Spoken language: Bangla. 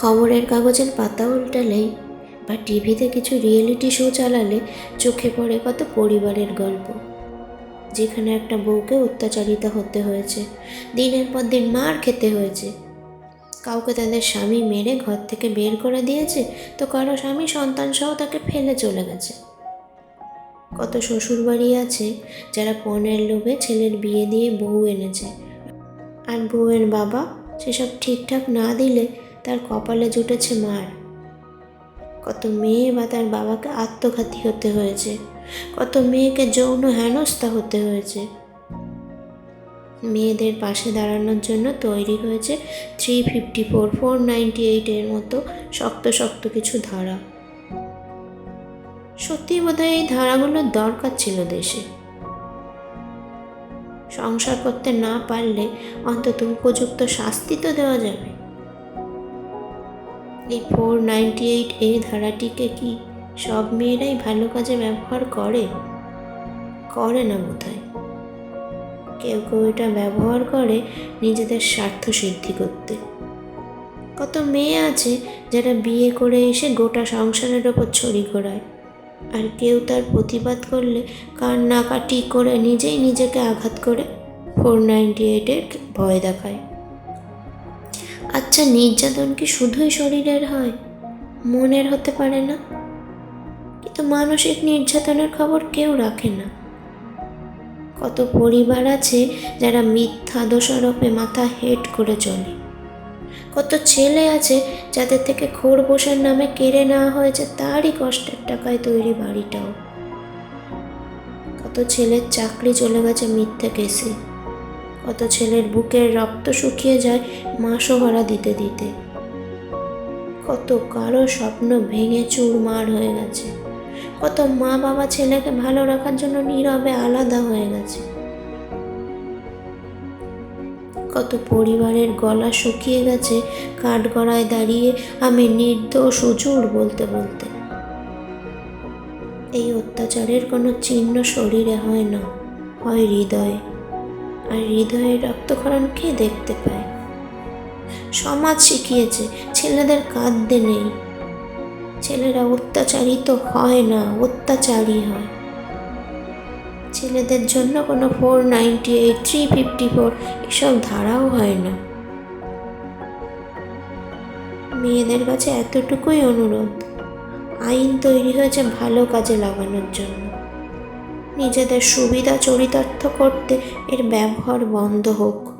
খবরের কাগজের পাতা উল্টালেই বা টিভিতে কিছু রিয়েলিটি শো চালালে চোখে পড়ে কত পরিবারের গল্প। যেখানে একটা বউকে অত্যাচারিতা হতে হয়েছে, দিনের পর দিন মার খেতে হয়েছে। কাউকে তাদের স্বামী মেরে ঘর থেকে বের করে দিয়েছে, তো কারও স্বামী সন্তান সহ তাকে ফেলে চলে গেছে। কত শ্বশুর বাড়ি আছে যারা পণের লোভে ছেলের বিয়ে দিয়ে বউ এনেছে, আর বউয়ের বাবা সেসব ঠিকঠাক না দিলে তার কপালে জুটেছে মার। কত মেয়ে বা তার বাবাকে আত্মঘাতী হতে হয়েছে। কত মেয়েকে যৌন হেনস্থা হতে হয়েছে। মেয়েদের পাশে দাঁড়ানোর জন্য তৈরি হয়েছে three fifty four four ninety এইটের মতো শক্ত শক্ত কিছু ধারা। সত্যি বোধহয় এই ধারাগুলোর দরকার ছিল দেশে। সংসার করতে না পারলে অন্তত উপযুক্ত শাস্তি তো দেওয়া যাবে। এই ফোর নাইনটি এইট এই ধারাটিকে কি সব মেয়েরাই ভালো কাজে ব্যবহার করে? করে না বোধহয়। কেউ কেউ এটা ব্যবহার করে নিজেদের স্বার্থ সিদ্ধি করতে। কত মেয়ে আছে যারা বিয়ে করে এসে গোটা সংসারের ওপর ছড়ি ঘোরায়। আর কেউ তার প্রতিবাদ করলে কান্নাকাটি করে নিজেই নিজেকে আঘাত করে। ফোর নাইনটি এইটের ভয় দেখায়। আচ্ছা নির্যাতন কি শুধুই শরীরের হয়? মনের হতে পারে না। কিন্তু মানসিক নির্যাতনের খবর কেউ রাখে না। কত পরিবার আছে যারা মিথ্যা দোষারোপে মাথা হেট করে চলে। কত ছেলে আছে যাদের থেকে খোরপোশের নামে কেড়ে নেওয়া হয়েছে, তারই কষ্টের টাকায় তৈরি বাড়িটাও। কত ছেলের চাকরি চলে গেছে মিথ্যে কেসে। কত ছেলের বুকের রক্ত শুকিয়ে যায় মাসোহারা দিতে দিতে। কত কারও স্বপ্ন ভেঙে চুরমার হয়ে গেছে। কত মা বাবা ছেলেকে ভালো রাখার জন্য নীরবে আলাদা হয়ে গেছে। কত পরিবারের গলা শুকিয়ে গেছে কাঠগড়ায় দাঁড়িয়ে আমি নির্দোষ উজুর বলতে বলতে। এই অত্যাচারের কোনো চিহ্ন শরীরে হয় না, হয় হৃদয়ে। আর হৃদয়ের রক্তক্ষরণ কে দেখতে পায়? সমাজ শিখিয়েছে, ছেলেদের কাঁদতে নেই। ছেলেরা অত্যাচারিত হয় না, অত্যাচারী হয়। ছেলেদের জন্য কোনো four ninety eight, three fifty four এসব ধারাও হয় না। মেয়েদের কাছে এতটুকুই অনুরোধ, আইন তৈরি হয়েছে ভালো কাজে লাগানোর জন্য। নিজেদের সুবিধা চরিতার্থ করতে এর ব্যবহার বন্ধ হোক।